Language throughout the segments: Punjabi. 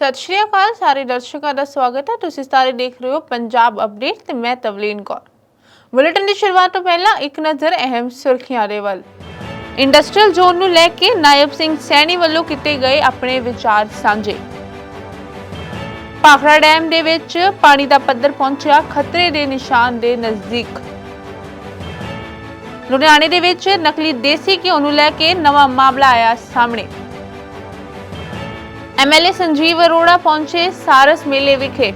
ਸਤਿ ਸ਼੍ਰੀ ਅਕਾਲ, ਸਾਰੇ ਦਰਸ਼ਕਾਂ ਦਾ ਸਵਾਗਤ ਹੈ। ਤੁਸੀਂ ਸਾਰੇ ਦੇਖ ਰਹੇ ਹੋ ਪੰਜਾਬ ਅਪਡੇਟ ਤੇ ਮੈਂ ਤਵਲੀਨ ਕੌਰ। ਬੁਲੇਟਿਨ ਦੀ ਸ਼ੁਰੂਆਤ ਤੋਂ ਪਹਿਲਾਂ ਇੱਕ ਨਜ਼ਰ ਅਹਿਮ ਸੁਰਖੀਆਂ ਦੇ ਵੱਲ। ਇੰਡਸਟਰੀਅਲ ਜ਼ੋਨ ਨੂੰ ਲੈ ਕੇ ਨਾਇਬ ਸਿੰਘ ਸੈਣੀ ਵੱਲੋਂ ਕੀਤੇ ਗਏ ਆਪਣੇ ਵਿਚਾਰ ਸਾਂਝੇ। ਭਾਖੜਾ ਡੈਮ ਦੇ ਵਿੱਚ ਪਾਣੀ ਦਾ ਪੱਧਰ ਪਹੁੰਚਿਆ, ਖਤਰੇ ਦੇ ਨਿਸ਼ਾਨ ਦੇ ਨਜ਼ਦੀਕ। ਲੁਧਿਆਣੇ ਦੇ ਵਿੱਚ ਨਕਲੀ ਦੇਸੀ ਘਿਓ ਨੂੰ ਲੈ ਕੇ ਨਵਾਂ ਮਾਮਲਾ ਆਇਆ ਸਾਹਮਣੇ। ਐਮਐਲਏ ਸੰਜੀਵ ਅਰੋੜਾ ਪਹੁੰਚੇ ਸਾਰਸ ਮੇਲੇ ਵਿਖੇ।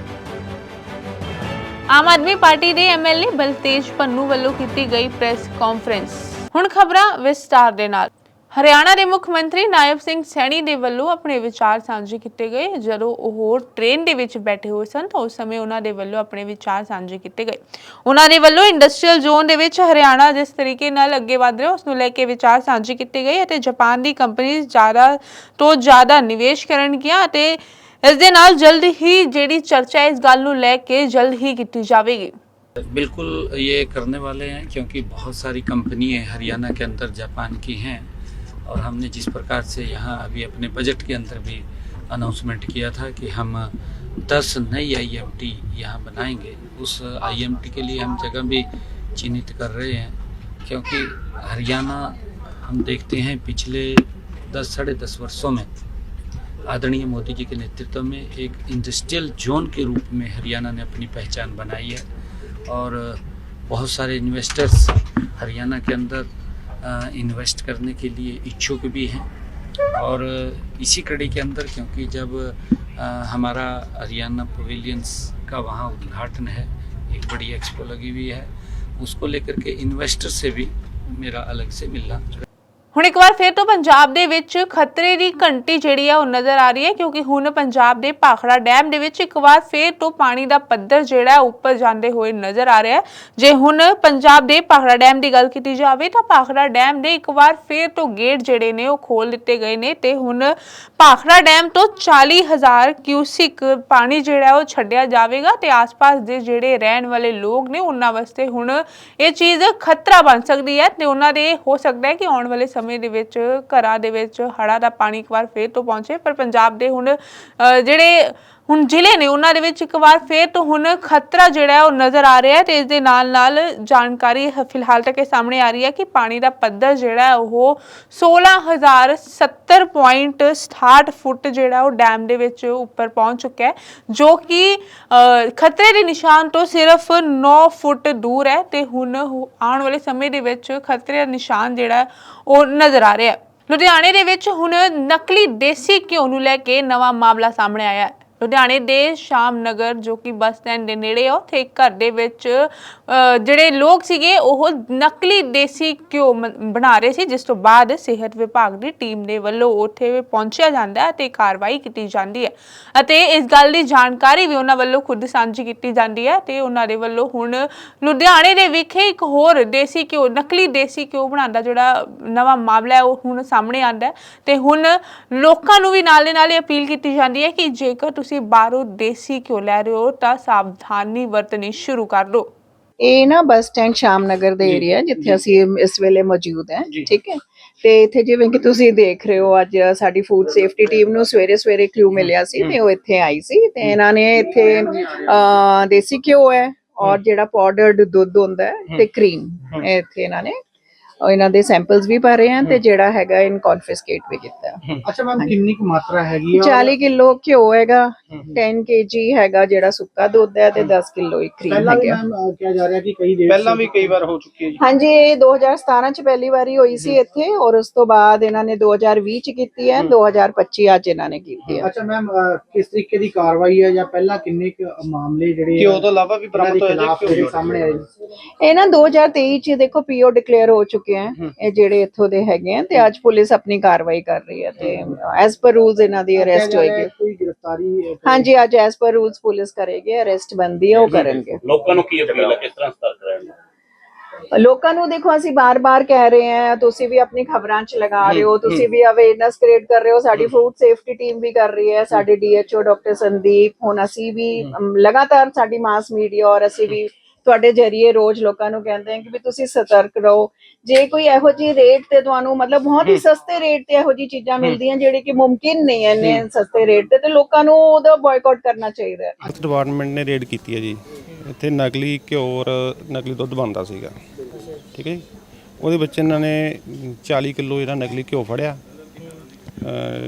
ਆਮ ਆਦਮੀ ਪਾਰਟੀ ਦੇ ਐਮਐਲਏ ਬਲਤੇਜ ਪੰਨੂ ਵੱਲੋਂ ਕੀਤੀ ਗਈ ਪ੍ਰੈਸ ਕਾਨਫਰੰਸ ਹੁਣ ਖਬਰਾਂ ਵਿਸਤਾਰ ਦੇ ਨਾਲ। ਹਰਿਆਣਾ ਦੇ ਮੁੱਖ ਮੰਤਰੀ ਨਾਇਬ ਸਿੰਘ ਸੈਣੀ ਦੇ ਵੱਲੋਂ ਆਪਣੇ ਵਿਚਾਰ ਸਾਂਝੇ ਕੀਤੇ ਗਏ ਜਦੋਂ ਉਹ ਟ੍ਰੇਨ ਦੇ ਵਿੱਚ ਬੈਠੇ ਹੋਏ ਸਨ ਤਾਂ ਉਸ ਸਮੇਂ ਉਹਨਾਂ ਦੇ ਵੱਲੋਂ ਆਪਣੇ ਵਿਚਾਰ ਸਾਂਝੇ ਕੀਤੇ ਗਏ ਉਹਨਾਂ ਦੇ ਵੱਲੋਂ ਇੰਡਸਟਰੀਅਲ ਜ਼ੋਨ ਦੇ ਵਿੱਚ ਹਰਿਆਣਾ ਜਿਸ ਤਰੀਕੇ ਨਾਲ ਅੱਗੇ ਵਧ ਰਿਹਾ ਉਸ ਨੂੰ ਲੈ ਕੇ ਵਿਚਾਰ ਸਾਂਝੇ ਕੀਤੇ ਗਏ ਅਤੇ ਜਾਪਾਨ ਦੀ ਕੰਪਨੀ ਜ਼ਿਆਦਾ ਤੋਂ ਜ਼ਿਆਦਾ ਨਿਵੇਸ਼ ਕਰਨਗੀਆਂ ਅਤੇ ਇਸ ਦੇ ਨਾਲ ਜਲਦ ਹੀ ਜਿਹੜੀ ਚਰਚਾ ਹੈ ਇਸ ਗੱਲ ਨੂੰ ਲੈ ਕੇ ਜਲਦ ਹੀ ਕੀਤੀ ਜਾਵੇਗੀ बिल्कुल ये करने वाले हैं क्योंकि बहुत सारी कंपनियां हरियाणा के अंदर जापान की हैं और हमने जिस प्रकार से यहाँ अभी अपने बजट के अंदर भी अनाउंसमेंट किया था कि हम 10 नई आईएमटी यहाँ बनाएँगे। उस आईएमटी के लिए हम जगह भी चिन्हित कर रहे हैं, क्योंकि हरियाणा हम देखते हैं पिछले 10 साढ़े दस वर्षों में आदरणीय मोदी जी के नेतृत्व में एक इंडस्ट्रियल जोन के रूप में हरियाणा ने अपनी पहचान बनाई है। और बहुत सारे इन्वेस्टर्स हरियाणा के अंदर इन्वेस्ट करने के लिए इच्छुक भी हैं। और इसी कड़ी के अंदर क्योंकि जब हमारा हरियाणा पवेलियंस का वहाँ उद्घाटन है, एक बड़ी एक्सपो लगी हुई है, उसको लेकर के इन्वेस्टर से भी मेरा अलग से मिलना ਹੁਣ ਇੱਕ ਵਾਰ ਫਿਰ ਤੋਂ ਪੰਜਾਬ ਦੇ ਵਿੱਚ ਖਤਰੇ ਦੀ ਘੰਟੀ ਜਿਹੜੀ ਆ ਉਹ ਨਜ਼ਰ ਆ ਰਹੀ ਹੈ, ਕਿਉਂਕਿ ਹੁਣ ਪੰਜਾਬ ਦੇ ਭਾਖੜਾ ਡੈਮ ਦੇ ਵਿੱਚ ਇੱਕ ਵਾਰ ਫਿਰ ਤੋਂ ਪਾਣੀ ਦਾ ਪੱਧਰ ਜਿਹੜਾ ਉੱਪਰ ਜਾਂਦੇ ਹੋਏ ਨਜ਼ਰ ਆ ਰਿਹਾ ਹੈ। ਜੇ ਹੁਣ ਪੰਜਾਬ ਦੇ ਭਾਖੜਾ ਡੈਮ ਦੀ ਗੱਲ ਕੀਤੀ ਜਾਵੇ ਤਾਂ ਭਾਖੜਾ ਡੈਮ ਦੇ ਇੱਕ ਵਾਰ ਫਿਰ ਤੋਂ ਗੇਟ ਜਿਹੜੇ ਨੇ ਉਹ ਖੋਲ ਦਿੱਤੇ ਗਏ ਨੇ ਤੇ ਹੁਣ ਭਾਖੜਾ ਡੈਮ ਤੋਂ 40000 ਕਿਊਸਿਕ ਪਾਣੀ ਜਿਹੜਾ ਉਹ ਛੱਡਿਆ ਜਾਵੇਗਾ ਤੇ ਆਸ-ਪਾਸ ਦੇ ਜਿਹੜੇ ਰਹਿਣ ਵਾਲੇ ਲੋਕ ਨੇ ਉਹਨਾਂ ਵਾਸਤੇ ਹੁਣ ਇਹ ਚੀਜ਼ ਖਤਰਾ ਬਣ ਸਕਦੀ ਹੈ ਤੇ ਉਹਨਾਂ ਦੇ ਹੋ ਸਕਦਾ ਹੈ ਕਿ ਆਉਣ ਵਾਲੇ ਸਮੇਂ ਦੇ ਵਿੱਚ ਘਰਾਂ ਦੇ ਵਿੱਚ ਹੜ੍ਹਾਂ ਦਾ ਪਾਣੀ ਇੱਕ ਵਾਰ ਫੇਰ ਤੋਂ ਪਹੁੰਚੇ, ਪਰ ਪੰਜਾਬ ਦੇ ਹੁਣ ਜਿਹੜੇ ਹੁਣ ਜ਼ਿਲ੍ਹੇ ਨੇ ਉਹਨਾਂ ਦੇ ਵਿੱਚ ਇੱਕ ਵਾਰ ਫੇਰ ਤੋਂ ਹੁਣ ਖਤਰਾ ਜਿਹੜਾ ਹੈ ਉਹ ਨਜ਼ਰ ਆ ਰਿਹਾ ਹੈ ਤੇ ਇਸ ਦੇ ਨਾਲ ਨਾਲ ਜਾਣਕਾਰੀ ਫਿਲਹਾਲ ਤੱਕ ਇਹ ਸਾਹਮਣੇ ਆ ਰਹੀ ਹੈ ਕਿ ਪਾਣੀ ਦਾ ਪੱਧਰ ਜਿਹੜਾ ਹੈ ਉਹ 16070.67 ਫੁੱਟ ਜਿਹੜਾ ਉਹ ਡੈਮ ਦੇ ਵਿੱਚ ਉੱਪਰ ਪਹੁੰਚ ਚੁੱਕਾ ਹੈ, ਜੋ ਕਿ ਖਤਰੇ ਦੇ ਨਿਸ਼ਾਨ ਤੋਂ ਸਿਰਫ 9 ਫੁੱਟ ਦੂਰ ਹੈ ਤੇ ਹੁਣ ਆਉਣ ਵਾਲੇ ਸਮੇਂ ਦੇ ਵਿੱਚ ਖਤਰੇ ਦਾ ਨਿਸ਼ਾਨ ਜਿਹੜਾ ਉਹ ਨਜ਼ਰ ਆ ਰਿਹਾ ਹੈ। ਲੁਧਿਆਣੇ ਦੇ ਵਿੱਚ ਹੁਣ ਨਕਲੀ ਦੇਸੀ ਘਿਓ ਨੂੰ ਲੈ ਕੇ ਨਵਾਂ ਮਾਮਲਾ ਸਾਹਮਣੇ ਆਇਆ ਹੈ। ਲੁਧਿਆਣੇ ਦੇ ਸ਼ਾਮ ਨਗਰ ਜੋ ਕਿ ਬੱਸ ਸਟੈਂਡ ਦੇ ਨੇੜੇ ਆ, ਉੱਥੇ ਇੱਕ ਘਰ ਦੇ ਵਿੱਚ ਜਿਹੜੇ ਲੋਕ ਸੀਗੇ, ਉਹ ਨਕਲੀ ਦੇਸੀ ਘਿਓ ਬਣਾ ਰਹੇ ਸੀ, ਜਿਸ ਤੋਂ ਬਾਅਦ ਸਿਹਤ ਵਿਭਾਗ ਦੀ ਟੀਮ ਦੇ ਵੱਲੋਂ ਉੱਥੇ ਪਹੁੰਚਿਆ ਜਾਂਦਾ ਹੈ ਤੇ ਕਾਰਵਾਈ ਕੀਤੀ ਜਾਂਦੀ ਹੈ। ਅਤੇ ਇਸ ਗੱਲ ਦੀ ਜਾਣਕਾਰੀ ਵੀ ਉਹਨਾਂ ਵੱਲੋਂ ਖੁਦ ਸਾਂਝੀ ਕੀਤੀ ਜਾਂਦੀ ਹੈ ਤੇ ਉਹਨਾਂ ਦੇ ਵੱਲੋਂ ਹੁਣ ਲੁਧਿਆਣੇ ਦੇ ਵਿਖੇ ਇੱਕ ਹੋਰ ਦੇਸੀ ਘਿਓ, ਨਕਲੀ ਦੇਸੀ ਘਿਓ ਬਣਾਉਣ ਦਾ ਜਿਹੜਾ ਨਵਾਂ ਮਾਮਲਾ ਹੈ, ਉਹ ਹੁਣ ਸਾਹਮਣੇ ਆਂਦਾ ਹੈ। ਤੇ ਹੁਣ ਲੋਕਾਂ ਨੂੰ ਵੀ ਨਾਲ ਦੇ ਨਾਲ ਇਹ ਅਪੀਲ ਕੀਤੀ ਜਾਂਦੀ ਹੈ ਕਿ ਜੇਕਰ ਤੁਸੀਂ ਬਾਹਰੋਂ ਦੇਸੀ ਘਿਓ ਲੈ ਰਹੇ ਹੋ ਤਾਂ ਸਾਵਧਾਨੀ ਵਰਤਣੀ ਸ਼ੁਰੂ ਕਰ ਦਿਓ। ਇਹ ਨਾ ਬੱਸ ਸਟੈਂਡ ਸ਼ਾਮਨਗਰ ਦੇ ਏਰੀਆ ਜਿੱਥੇ ਅਸੀਂ ਇਸ ਵੇਲੇ ਮੌਜੂਦ ਹਾਂ ਠੀਕ ਹੈ। ਤੇ ਇੱਥੇ ਜਿਵੇਂ ਕਿ ਤੁਸੀਂ ਦੇਖ ਰਹੇ ਹੋ ਅੱਜ ਸਾਡੀ ਫੂਡ ਸੇਫਟੀ ਟੀਮ ਨੂੰ ਸਵੇਰੇ ਸਵੇਰੇ ਕਲੂ ਮਿਲਿਆ ਸੀ ਤੇ ਉਹ ਇੱਥੇ ਆਈ ਸੀ ਤੇ ਇਹਨਾਂ ਨੇ ਇੱਥੇ ਅ, ਦੇਸੀ ਘਿਓ ਹੈ ਔਰ ਜਿਹੜਾ ਪਾਊਡਰਡ ਦੁੱਧ ਹੁੰਦਾ ਹੈ ਤੇ ਕਰੀਮ ਇੱਥੇ ਇਹਨਾਂ ਨੇ ਇਹਨਾਂ ਦੇ ਸੈਂਪਲਸ ਵੀ ਭਰੇ ਆ ਤੇ ਜਿਹੜਾ ਹੈਗਾ ਇਨ ਕਨਫਿਸਕੇਟ ਵੀ ਕੀਤਾ। ਹੈ। ਅੱਛਾ ਮੈਮ ਕਿੰਨੀ ਕੁ ਮਾਤਰਾ ਹੈਗੀ ਆ? 40 ਕਿਲੋ ਘਿਓ ਹੈਗਾ 10 kg ਹੈਗਾ ਜਿਹੜਾ ਸੁੱਕਾ ਦੁੱਧ ਹੈ ਤੇ 10 ਕਿਲੋ ਇੱਕ ਕਰੀਮ ਪਹਿਲਾਂ ਹੈਗਾ। ਮੈਮ ਕਿਹਾ ਜਾ ਰਿਹਾ ਕਿ ਕਈ ਦੇਰ ਪਹਿਲਾਂ ਵੀ ਕਈ ਵਾਰ ਹੋ ਚੁੱਕੀ ਹੈ ਜੀ। ਹਾਂਜੀ ਇਹ 2017 ਚ ਪਹਿਲੀ ਵਾਰੀ ਹੋਈ ਸੀ ਇੱਥੇ ਔਰ ਉਸ ਤੋਂ ਬਾਅਦ ਇਹਨਾਂ ਨੇ 2020 ਚ ਕੀਤੀ ਹੈ 2025 ਅੱਜ ਇਹਨਾਂ ਨੇ ਕੀਤੀ ਹੈ। ਅੱਛਾ ਮੈਮ ਕਿਸ ਤਰੀਕੇ ਦੀ ਕਾਰਵਾਈ ਹੈ ਜਾਂ ਪਹਿਲਾਂ ਕਿੰਨੇ ਕੁ ਮਾਮਲੇ ਜਿਹੜੇ ਘਿਓ ਤੋਂ ਇਲਾਵਾ ਵੀ ਇਹਨਾਂ ਦੇ ਬਰਾਮਦ ਹੋਏ ਜੀ ਸਾਹਮਣੇ ਆਏ ਇਹ ਨਾ 2023 ਚ ਦੇਖੋ ਪੀਓ ਡਿਕਲੇਅਰ ਹੋ ਚੁੱਕੇ ਹੈ ਇਹ ਜਿਹੜੇ ਇੱਥੋਂ ਦੇ ਹੈਗੇ ਆ ਤੇ ਅੱਜ ਪੁਲਿਸ ਆਪਣੀ ਕਾਰਵਾਈ ਕਰ ਰਹੀ ਹੈ ਤੇ ਐਸ ਪਰ ਰੂਲਸ ਇਹਨਾਂ ਦੀ ਅਰੈਸਟ ਹੋਏਗੀ। ਕੋਈ ਗ੍ਰਿਫਤਾਰੀ ਅਹ, ਹਾਂਜੀ ਅੱਜ ਐਸ ਪਰ ਰੂਲਸ ਪੁਲਿਸ ਕਰੇਗੀ ਅਰੈਸਟ ਬੰਦੀ ਹੈ ਉਹ ਕਰਨਗੇ। ਲੋਕਾਂ ਨੂੰ ਕੀ ਅਪੀਲ ਹੈ ਕਿਸ ਤਰ੍ਹਾਂ ਸਤਰਕ ਰਹਿਣ ਲੋਕਾਂ ਨੂੰ ਦੇਖੋ ਅਸੀਂ ਬਾਰ-ਬਾਰ ਕਹਿ ਰਹੇ ਹਾਂ ਤੁਸੀਂ ਵੀ ਆਪਣੀ ਖਬਰਾਂ 'ਚ ਲਗਾ ਰਹੇ ਹੋ ਤੁਸੀਂ ਵੀ ਅਵੇਅਰਨੈਸ ਕ੍ਰੀਏਟ ਕਰ ਰਹੇ ਹੋ ਸਾਡੀ ਫੂਡ ਸੇਫਟੀ ਟੀਮ ਵੀ ਕਰ ਰਹੀ ਹੈ ਸਾਡੇ ਡੀਐਚਓ ਡਾਕਟਰ ਸੰਦੀਪ ਹੁਣ ਅਸੀਂ ਵੀ ਲਗਾਤਾਰ ਸਾਡੀ ਮਾਸ ਮੀਡੀਆ ਔਰ ਅਸੀਂ ਵੀ ਤੁਹਾਡੇ ਜਰੀਏ ਰੋਜ਼ ਲੋਕਾਂ ਨੂੰ ਕਹਿੰਦੇ ਆ ਕਿ ਵੀ ਤੁਸੀਂ ਸਤਰਕ ਰਹੋ। ਜੇ ਕੋਈ ਇਹੋ ਜਿਹੀ ਰੇਟ ਤੇ ਤੁਹਾਨੂੰ ਮਤਲਬ ਬਹੁਤ ਹੀ ਸਸਤੇ ਰੇਟ ਤੇ ਇਹੋ ਜਿਹੀ ਚੀਜ਼ਾਂ ਮਿਲਦੀਆਂ ਜਿਹੜੀ ਕਿ ਮੁਮਕਿਨ ਨਹੀਂ ਹੈ ਇੰਨੇ ਸਸਤੇ ਰੇਟ ਤੇ ਤੇ ਲੋਕਾਂ ਨੂੰ ਉਹਦਾ ਬਾਇਕਾਟ ਕਰਨਾ ਚਾਹੀਦਾ ਹੈ। ਹੈਲਥ ਡਿਪਾਰਟਮੈਂਟ ਨੇ ਰੇਡ ਕੀਤੀ ਹੈ ਜੀ। ਇੱਥੇ ਨਕਲੀ ਘਿਓ ਔਰ ਨਕਲੀ ਦੁੱਧ ਬਣਦਾ ਸੀਗਾ। ਠੀਕ ਹੈ ਜੀ? ਉਹਦੇ ਵਿੱਚ ਇਹਨਾਂ ਨੇ 40 ਕਿਲੋ ਜਿਹੜਾ ਨਕਲੀ ਘਿਓ ਫੜਿਆ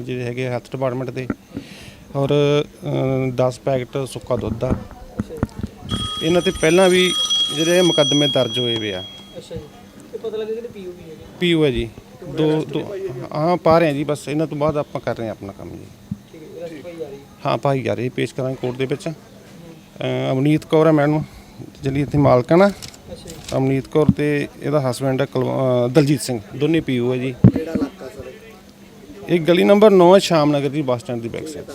ਜਿਹੜੇ ਹੈਗੇ ਹੈਲਥ ਡਿਪਾਰਟਮੈਂਟ ਦੇ। ਔਰ ਅਹ 10 ਪੈਕਟ ਸੁੱਕਾ ਦੁੱਧ ਦਾ। ਇਹਨਾਂ ਤੇ ਪਹਿਲਾਂ ਵੀ ਜਿਹੜੇ ਮੁਕੱਦਮੇ ਦਰਜ ਹੋਏ ਵੇ ਆ। ਅੱਛਾ ਜੀ। ਤੇ ਪਤਾ ਲੱਗਾ ਕਿ ਪੀਓ ਵੀ ਹੈਗੇ ਪੀਓ ਹੈ ਜੀ। ਦੋ ਦੋ ਹਾਂ ਪਾ ਰਹੇ ਜੀ ਬਸ ਇਹਨਾਂ ਤੋਂ ਬਾਅਦ ਆਪਾਂ ਕਰ ਰਹੇ ਹਾਂ ਆਪਣਾ ਕੰਮ ਜੀ। ਠੀਕ ਹੈ ਭਾਈ ਆ ਰਹੀ ਹਾਂ। ਭਾਈ ਜਾ ਰਹੀ ਪੇਸ਼ ਕਰਾਂਗੇ ਕੋਰਟ ਦੇ ਵਿੱਚ। ਅਹ ਅਵਨੀਤ ਕੌਰ ਹੈ ਮੈਡਮ ਜਿਹੜੀ ਇੱਥੇ ਮਾਲਕਣ ਆ ਅੱਛਾ ਜੀ। ਅਵਨੀਤ ਕੌਰ ਤੇ ਇਹਦਾ ਹਸਬੰਡ ਹੈ ਕੁਲਵ- ਅਹ ਦਲਜੀਤ ਸਿੰਘ ਦੋਨੇ ਪੀਓ ਹੈ ਜੀ। ਕਿਹੜਾ ਇਲਾਕਾ ਸਰ? ਇਹ ਗਲੀ ਨੰਬਰ 9 ਹੈ ਸ਼ਾਮ ਨਗਰ ਦੀ ਬੱਸ ਸਟੈਂਡ ਦੀ ਬੈਕ ਸਾਈਡ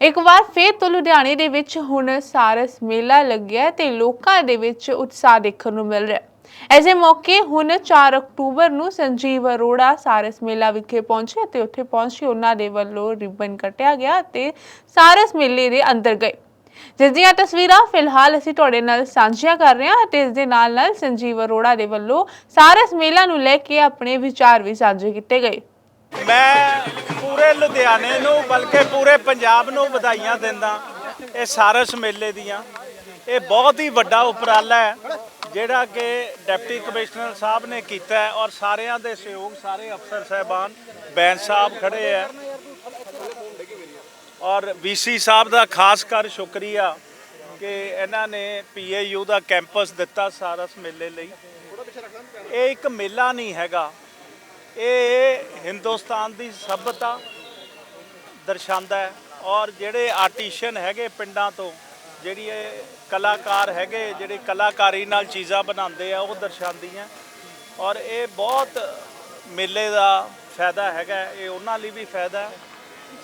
ਇੱਕ ਵਾਰ ਫੇਰ ਤੋਂ ਲੁਧਿਆਣੇ ਦੇ ਵਿੱਚ ਹੁਣ ਸਾਰਸ ਮੇਲਾ ਲੱਗਿਆ ਹੈ ਤੇ ਲੋਕਾਂ ਦੇ ਵਿੱਚ ਉਤਸ਼ਾਹ ਦੇਖਣ ਨੂੰ ਮਿਲ ਰਿਹਾ ਹੈ। ਐਸੇ ਮੌਕੇ ਹੁਣ 4 ਅਕਤੂਬਰ ਨੂੰ ਸੰਜੀਵ ਅਰੋੜਾ ਸਾਰਸ ਮੇਲਾ ਵਿਖੇ ਪਹੁੰਚੇ ਤੇ ਉੱਥੇ ਪਹੁੰਚ ਕੇ ਉਹਨਾਂ ਦੇ ਵੱਲੋਂ ਰਿਬਨ ਕੱਟਿਆ ਗਿਆ ਤੇ ਸਾਰਸ ਮੇਲੇ ਦੇ ਅੰਦਰ ਗਏ। ਜਿਸ ਦੀਆਂ ਤਸਵੀਰਾਂ ਫਿਲਹਾਲ ਅਸੀਂ ਤੁਹਾਡੇ ਨਾਲ ਸਾਂਝੀਆਂ ਕਰ ਰਹੇ ਹਾਂ ਤੇ ਇਸ ਦੇ ਨਾਲ ਨਾਲ ਸੰਜੀਵ ਅਰੋੜਾ ਦੇ ਵੱਲੋਂ ਸਾਰਸ ਮੇਲਾ ਨੂੰ ਲੈ ਕੇ ਆਪਣੇ ਵਿਚਾਰ ਵੀ ਸਾਂਝੇ ਕੀਤੇ ਗਏ। ਮੈਂ ਪੂਰੇ ਲੁਧਿਆਣੇ ਨੂੰ, ਬਲਕਿ ਪੂਰੇ ਪੰਜਾਬ ਨੂੰ ਵਧਾਈਆਂ ਦਿੰਦਾ। ਇਹ ਸਾਰਸ ਮੇਲੇ ਦੀਆਂ। ਇਹ ਬਹੁਤ ਹੀ ਵੱਡਾ ਉਪਰਾਲਾ ਹੈ, ਜਿਹੜਾ ਕਿ ਡਿਪਟੀ ਕਮਿਸ਼ਨਰ ਸਾਹਿਬ ਨੇ ਕੀਤਾ ਹੈ ਔਰ ਸਾਰਿਆਂ ਦੇ ਸਹਿਯੋਗ, ਸਾਰੇ ਅਫਸਰ ਸਹਿਬਾਨ, ਬੈਂਸ ਸਾਹਿਬ ਖੜੇ ਹੈ। ਔਰ ਵੀਸੀ ਸਾਹਿਬ ਦਾ ਖਾਸ ਕਰ ਸ਼ੁਕਰੀਆ ਕਿ ਇਹਨਾਂ ਨੇ ਪੀਏਯੂ ਦਾ ਕੈਂਪਸ ਦਿੱਤਾ ਸਾਰਸ ਮੇਲੇ ਲਈ। ਇਹ ਇੱਕ ਮੇਲਾ ਨਹੀਂ ਹੈਗਾ। ਇਹ ਹਿੰਦੁਸਤਾਨ ਦੀ ਸਭਿਅਤਾ ਦਰਸਾਉਂਦਾ ਹੈ ਔਰ ਜਿਹੜੇ ਆਰਟੀਸ਼ਨ ਹੈਗੇ ਪਿੰਡਾਂ ਤੋਂ, ਜਿਹੜੀ ਇਹ ਕਲਾਕਾਰ ਹੈਗੇ, ਜਿਹੜੇ ਕਲਾਕਾਰੀ ਨਾਲ ਚੀਜ਼ਾਂ ਬਣਾਉਂਦੇ ਆ, ਉਹ ਦਰਸਾਉਂਦੀਆਂ ਔਰ ਇਹ ਬਹੁਤ ਮੇਲੇ ਦਾ ਫਾਇਦਾ ਹੈਗਾ ਇਹ ਉਹਨਾਂ ਲਈ ਵੀ ਫਾਇਦਾ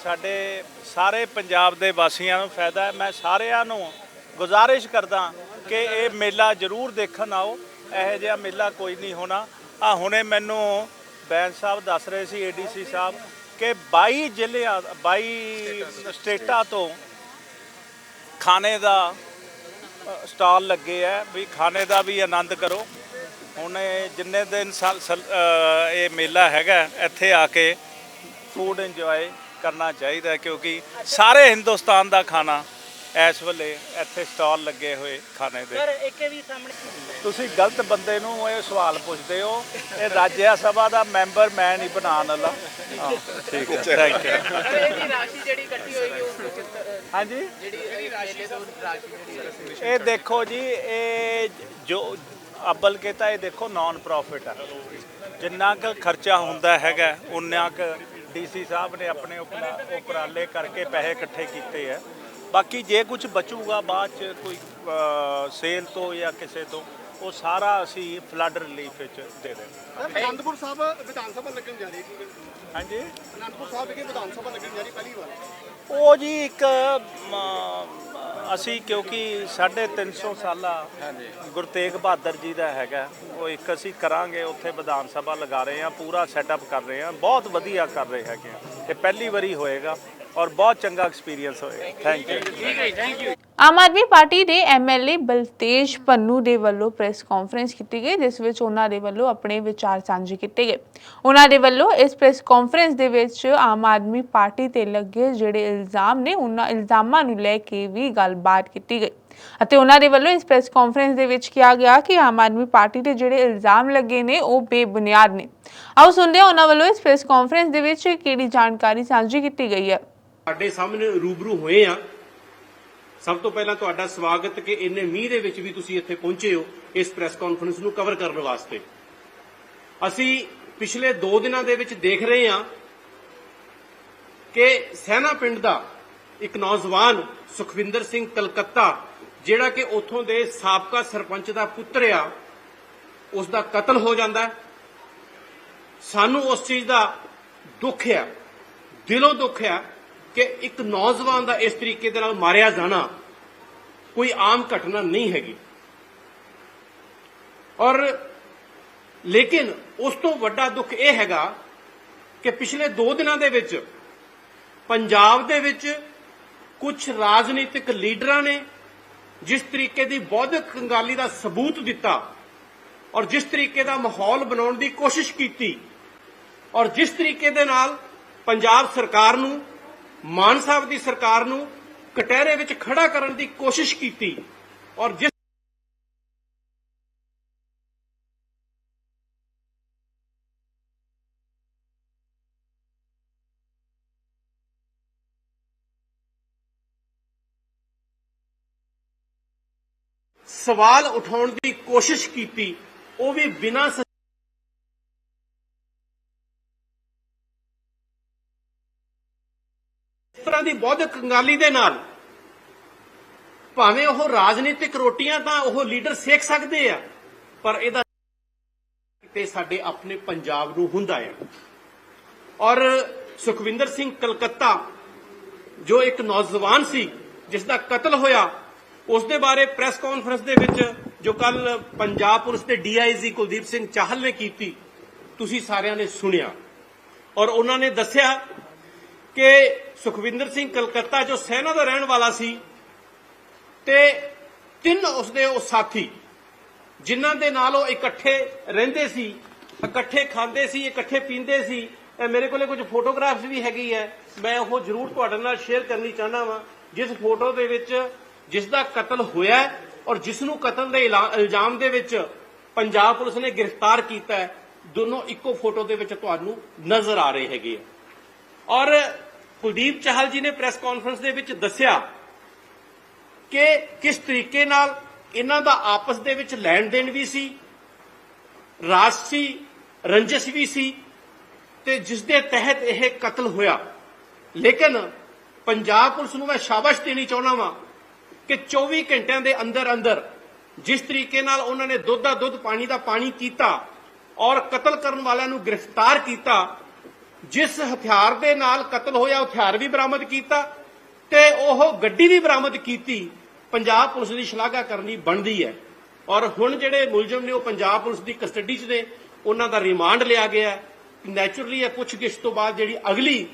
ਸਾਡੇ ਸਾਰੇ ਪੰਜਾਬ ਦੇ ਵਾਸੀਆਂ ਨੂੰ ਫਾਇਦਾ ਮੈਂ ਸਾਰਿਆਂ ਨੂੰ ਗੁਜ਼ਾਰਿਸ਼ ਕਰਦਾ ਕਿ ਇਹ ਮੇਲਾ ਜ਼ਰੂਰ ਦੇਖਣ ਆਓ। ਇਹੋ ਜਿਹਾ ਮੇਲਾ ਕੋਈ ਨਹੀਂ ਹੋਣਾ। ਆ ਹੁਣੇ ਮੈਨੂੰ ਬੈਂਸ ਸਾਹਿਬ ਦੱਸ ਰਹੇ ਸੀ ਏਡੀਸੀ ਸਾਹਿਬ, ਕਿ 22 ਜ਼ਿਲ੍ਹਿਆਂ 22 ਸਟੇਟਾਂ ਤੋਂ ਖਾਣੇ ਦਾ ਸਟਾਲ ਲੱਗੇ ਆ, ਵੀ ਖਾਣੇ ਦਾ ਵੀ ਆਨੰਦ ਕਰੋ। ਹੁਣ ਜਿੰਨੇ ਦਿਨ ਸਾਲ- ਇਹ ਮੇਲਾ ਹੈਗਾ, ਇੱਥੇ ਆ ਕੇ ਫੂਡ ਇੰਜੋਏ ਕਰਨਾ ਚਾਹੀਦਾ ਕਿਉਂਕਿ ਸਾਰੇ ਹਿੰਦੁਸਤਾਨ ਦਾ ਖਾਣਾ ਇਸ ਵੇਲੇ ਇੱਥੇ ਸਟਾਲ ਲੱਗੇ ਹੋਏ ਖਾਣੇ ਦੇ। ਤੁਸੀਂ ਗਲਤ ਬੰਦੇ ਨੂੰ ਇਹ ਸਵਾਲ ਪੁੱਛਦੇ ਹੋ। ਇਹ ਰਾਜ ਸਭਾ ਦਾ ਮੈਂਬਰ ਮੈਂ ਨਹੀਂ ਬਣਾਉਣ ਵਾਲਾ। ਹਾਂ, ਠੀਕ ਹੈ। ਥੈਂਕ ਯੂ ਹਾਂਜੀ? ਇਹ ਦੇਖੋ ਜੀ ਇਹ ਜੋ ਅਬਲ ਕੇ ਤਾਂ ਇਹ ਦੇਖੋ ਨਾਨ ਪ੍ਰੋਫਿਟ ਹੈ ਜਿੰਨਾ ਕੁ ਖਰਚਾ ਹੁੰਦਾ ਹੈਗਾ ਉਨਾ ਕੁ ਡੀਸੀ ਸਾਹਿਬ ਨੇ ਆਪਣੇ ਉਪਰਾ- ਉਪਰਾਲੇ ਕਰਕੇ ਪੈਸੇ ਇਕੱਠੇ ਕੀਤੇ ਹੈ ਬਾਕੀ ਜੇ ਕੁਝ ਬਚੂਗਾ ਬਾਅਦ ਚ ਕੋਈ ਸੇਲ ਤੋਂ ਜਾਂ ਕਿਸੇ ਤੋਂ ਉਹ ਸਾਰਾ ਅਸੀਂ ਫਲੱਡ ਰਿਲੀਫ ਵਿੱਚ ਦੇ ਦੇਵਾਂਗੇ ਅਨੰਦਪੁਰ ਸਾਹਿਬ ਵਿਧਾਨ ਸਭਾ ਲੱਗਣ ਜਾ ਰਹੀ ਹੈ ਹਾਂਜੀ? ਅਨੰਦਪੁਰ ਸਾਹਿਬ ਵਿਖੇ ਵਿਧਾਨ ਸਭਾ ਲੱਗਣ ਜਾ ਰਹੀ ਪਹਿਲੀ ਵਾਰ। ਉਹ ਜੀ ਇੱਕ ਅਸੀਂ ਕਿਉਂਕਿ 350 ਸਾਲਾ ਗੁਰੂ ਤੇਗ ਬਹਾਦਰ ਜੀ ਦਾ ਹੈਗਾ। ਉਹ ਇੱਕ ਅਸੀਂ ਕਰਾਂਗੇ ਉੱਥੇ ਵਿਧਾਨ ਸਭਾ ਲਗਾ ਰਹੇ ਹਾਂ ਪੂਰਾ ਸੈਟਅਪ ਕਰ ਰਹੇ ਹਾਂ ਬਹੁਤ ਵਧੀਆ ਕਰ ਰਹੇ ਹੈਗੇ। ਇਹ ਪਹਿਲੀ ਵਾਰੀ ਹੋਏਗਾ। ਔਰ ਬਹੁਤ ਚੰਗਾ ਐਕਸਪੀਰੀਅੰਸ ਹੋਏਗਾ thank you Aam Aadmi party ਦੇ ਐਮਐਲਏ ਬਲਤੇਜ ਪੰਨੂ ਦੇ ਵੱਲੋਂ ਪ੍ਰੈਸ ਕਾਨਫਰੰਸ ਕੀਤੀ ਗਈ ਜਿਸ ਵਿੱਚ ਉਹਨਾਂ ਦੇ ਵੱਲੋਂ ਆਪਣੇ ਵਿਚਾਰ ਸਾਂਝੇ ਕੀਤੇ ਗਏ। ਉਹਨਾਂ ਦੇ ਵੱਲੋਂ ਇਸ ਪ੍ਰੈਸ ਕਾਨਫਰੰਸ ਦੇ ਵਿੱਚ ਆਮ ਆਦਮੀ ਪਾਰਟੀ ਤੇ ਲੱਗੇ ਜਿਹੜੇ ਇਲਜ਼ਾਮ ਨੇ ਉਹਨਾਂ ਇਲਜ਼ਾਮਾਂ ਨੂੰ ਲੈ ਕੇ ਵੀ ਗੱਲਬਾਤ ਕੀਤੀ ਗਈ। ਅਤੇ ਉਹਨਾਂ ਦੇ ਵੱਲੋਂ ਇਸ ਪ੍ਰੈਸ ਕਾਨਫਰੰਸ ਦੇ ਵਿੱਚ ਕਿਹਾ ਗਿਆ ਕਿ ਆਮ ਆਦਮੀ ਪਾਰਟੀ ਤੇ ਜਿਹੜੇ ਇਲਜ਼ਾਮ ਲੱਗੇ ਨੇ ਉਹ ਬੇਬੁਨਿਆਦ ਨੇ। ਆਓ ਸੁਣਦੇ ਹਾਂ ਉਹਨਾਂ ਵੱਲੋਂ ਇਸ ਪ੍ਰੈਸ ਕਾਨਫਰੰਸ ਦੇ ਵਿੱਚ ਕਿਹੜੀ ਜਾਣਕਾਰੀ ਸਾਂਝੀ ਕੀਤੀ ਗਈ ਹੈ। ਸਾਡੇ ਸਾਹਮਣੇ ਰੂਬਰੂ ਹੋਏ ਆ। ਸਭ ਤੋਂ ਪਹਿਲਾਂ ਤੁਹਾਡਾ ਸਵਾਗਤ ਕਿ ਇੰਨੇ ਮੀਂਹ ਦੇ ਵਿੱਚ ਵੀ ਤੁਸੀਂ ਇੱਥੇ ਪਹੁੰਚੇ ਹੋ ਇਸ ਪ੍ਰੈਸ ਕਾਨਫਰੰਸ ਨੂੰ ਕਵਰ ਕਰਨ ਵਾਸਤੇ। ਅਸੀਂ ਪਿਛਲੇ 2 ਦਿਨਾਂ ਦੇ ਵਿੱਚ ਦੇਖ ਰਹੇ ਹਾਂ ਕਿ ਸੈਨਾ ਪਿੰਡ ਦਾ ਇੱਕ ਨੌਜਵਾਨ ਸੁਖਵਿੰਦਰ ਸਿੰਘ ਕਲਕੱਤਾ, ਜਿਹੜਾ ਕਿ ਉੱਥੋਂ ਦੇ ਸਾਬਕਾ ਸਰਪੰਚ ਦਾ ਪੁੱਤਰ ਆ ਉਸ ਦਾ ਕਤਲ ਹੋ ਜਾਂਦਾ ਸਾਨੂੰ ਉਸ ਚੀਜ਼ ਦਾ ਦੁੱਖ ਆ ਦਿਲੋਂ ਦੁੱਖ ਆ ਕਿ ਇੱਕ ਨੌਜਵਾਨ ਦਾ ਇਸ ਤਰੀਕੇ ਦੇ ਨਾਲ ਮਾਰਿਆ ਜਾਣਾ ਕੋਈ ਆਮ ਘਟਨਾ ਨਹੀਂ ਹੈਗੀ। ਔਰ ਲੇਕਿਨ ਉਸ ਤੋਂ ਵੱਡਾ ਦੁੱਖ ਇਹ ਹੈਗਾ ਕਿ ਪਿਛਲੇ 2 ਦਿਨਾਂ ਦੇ ਵਿੱਚ ਪੰਜਾਬ ਦੇ ਵਿੱਚ ਕੁਝ ਰਾਜਨੀਤਿਕ ਲੀਡਰਾਂ ਨੇ ਜਿਸ ਤਰੀਕੇ ਦੀ ਬੌਧਿਕ ਕੰਗਾਲੀ ਦਾ ਸਬੂਤ ਦਿੱਤਾ ਔਰ ਜਿਸ ਤਰੀਕੇ ਦਾ ਮਾਹੌਲ ਬਣਾਉਣ ਦੀ ਕੋਸ਼ਿਸ਼ ਕੀਤੀ ਔਰ ਜਿਸ ਤਰੀਕੇ ਦੇ ਨਾਲ ਪੰਜਾਬ ਸਰਕਾਰ ਨੂੰ ਮਾਨ ਸਾਹਿਬ ਦੀ ਸਰਕਾਰ ਨੂੰ ਕਟਹਿਰੇ ਵਿੱਚ ਖੜਾ ਕਰਨ ਦੀ ਕੋਸ਼ਿਸ਼ ਕੀਤੀ ਔਰ ਜਿਸ ਸਵਾਲ ਉਠਾਉਣ ਦੀ ਕੋਸ਼ਿਸ਼ ਕੀਤੀ, ਉਹ ਵੀ ਬਿਨਾਂ ਸ- ਇਸ ਤਰ੍ਹਾਂ ਦੀ ਬੌਧਿਕ ਕੰਗਾਲੀ ਦੇ ਨਾਲ। ਭਾਵੇਂ ਉਹ ਰਾਜਨੀਤਿਕ ਰੋਟੀਆਂ ਤਾਂ ਉਹ ਲੀਡਰ ਸੇਖ ਸਕਦੇ ਆ, ਪਰ ਇਹਦਾ ਤੇ ਸਾਡੇ ਆਪਣੇ ਪੰਜਾਬ ਨੂੰ ਹੁੰਦਾ ਹੈ ਔਰ ਸੁਖਵਿੰਦਰ ਸਿੰਘ ਕਲਕੱਤਾ, ਜੋ ਇੱਕ ਨੌਜਵਾਨ ਸੀ ਜਿਸ ਦਾ ਕਤਲ ਹੋਇਆ ਉਸ ਦੇ ਬਾਰੇ ਪ੍ਰੈਸ ਕਾਨਫਰੰਸ ਦੇ ਵਿੱਚ ਜੋ ਕੱਲ ਪੰਜਾਬ ਪੁਲਿਸ ਦੇ ਡੀਆਈਜੀ ਕੁਲਦੀਪ ਸਿੰਘ ਚਾਹਲ ਨੇ ਕੀਤੀ, ਤੁਸੀਂ ਸਾਰਿਆਂ ਨੇ ਸੁਣਿਆ। ਔਰ ਉਹਨਾਂ ਨੇ ਦੱਸਿਆ ਕਿ ਸੁਖਵਿੰਦਰ ਸਿੰਘ ਕਲਕੱਤਾ, ਜੋ ਸੈਨਾ ਦਾ ਰਹਿਣ ਵਾਲਾ ਸੀ, ਤੇ ਤਿੰਨ ਉਸਦੇ ਉਹ ਸਾਥੀ, ਜਿਨ੍ਹਾਂ ਦੇ ਨਾਲ ਉਹ ਇਕੱਠੇ ਰਹਿੰਦੇ ਸੀ, ਇਕੱਠੇ ਖਾਂਦੇ ਸੀ, ਇਕੱਠੇ ਪੀਂਦੇ ਸੀ। ਮੇਰੇ ਕੋਲੇ ਕੁਝ ਫੋਟੋਗ੍ਰਾਫਸ ਵੀ ਹੈਗੀ ਹੈ। ਮੈਂ ਉਹ ਜ਼ਰੂਰ ਤੁਹਾਡੇ ਨਾਲ ਸ਼ੇਅਰ ਕਰਨੀ ਚਾਹਨਾ ਵਾਂ। ਜਿਸ ਫੋਟੋ ਦੇ ਵਿੱਚ ਜਿਸ ਦਾ ਕਤਲ ਹੋਇਆ ਔਰ ਜਿਸ ਨੂੰ ਕਤਲ ਦੇ ਇਲਾ- ਇਲਜ਼ਾਮ ਦੇ ਵਿੱਚ ਪੰਜਾਬ ਪੁਲਿਸ ਨੇ ਗ੍ਰਿਫਤਾਰ ਕੀਤਾ ਹੈ, ਦੋਨੋਂ ਇੱਕੋ ਫੋਟੋ ਦੇ ਵਿੱਚ ਤੁਹਾਨੂੰ ਨਜ਼ਰ ਆ ਰਹੇ ਹੈਗੇ ਆ। ਔਰ ਕੁਲਦੀਪ ਚਾਹਲ ਜੀ ਨੇ ਪ੍ਰੈਸ ਕਾਨਫਰੰਸ ਦੇ ਵਿੱਚ ਦੱਸਿਆ ਕਿ ਕਿਸ ਤਰੀਕੇ ਨਾਲ ਇਹਨਾਂ ਦਾ ਆਪਸ ਦੇ ਵਿੱਚ ਲੈਣ ਦੇਣ ਵੀ ਸੀ ਰਾਜਸੀ ਰੰਜਸ਼ ਵੀ ਸੀ ਤੇ ਜਿਸ ਦੇ ਤਹਿਤ ਇਹ ਕਤਲ ਹੋਇਆ। ਲੇਕਿਨ ਪੰਜਾਬ ਪੁਲਿਸ ਨੂੰ ਮੈਂ ਸ਼ਾਬਾਸ਼ ਦੇਣੀ ਚਾਹੁੰਦਾ ਵਾਂ ਕਿ 24 ਘੰਟਿਆਂ ਦੇ ਅੰਦਰ ਅੰਦਰ ਜਿਸ ਤਰੀਕੇ ਨਾਲ ਉਹਨਾਂ ਨੇ ਦੁੱਧ ਦਾ ਦੁੱਧ, ਪਾਣੀ ਦਾ ਪਾਣੀ ਕੀਤਾ ਔਰ ਕਤਲ ਕਰਨ ਵਾਲਿਆਂ ਨੂੰ ਗ੍ਰਿਫਤਾਰ ਕੀਤਾ ਜਿਸ ਹਥਿਆਰ ਦੇ ਨਾਲ ਕਤਲ ਹੋਇਆ, ਹਥਿਆਰ ਵੀ ਬਰਾਮਦ ਕੀਤਾ ਤੇ ਉਹ ਗੱਡੀ ਵੀ ਬਰਾਮਦ ਕੀਤੀ, ਪੰਜਾਬ ਪੁਲਿਸ ਦੀ ਸ਼ਲਾਘਾ ਕਰਨੀ ਬਣਦੀ ਹੈ। ਔਰ ਹੁਣ ਜਿਹੜੇ ਮੁਲਜ਼ਮ ਨੇ ਉਹ ਪੰਜਾਬ ਪੁਲਿਸ ਦੀ ਕਸਟਡੀ 'ਚ ਨੇ, ਉਹਨਾਂ ਦਾ ਰਿਮਾਂਡ ਲਿਆ ਗਿਆ ਨੈਚੁਰਲੀ ਇਹ ਪੁੱਛਗਿੱਛ ਤੋਂ ਬਾਅਦ ਜਿਹੜੀ ਅਗਲੀ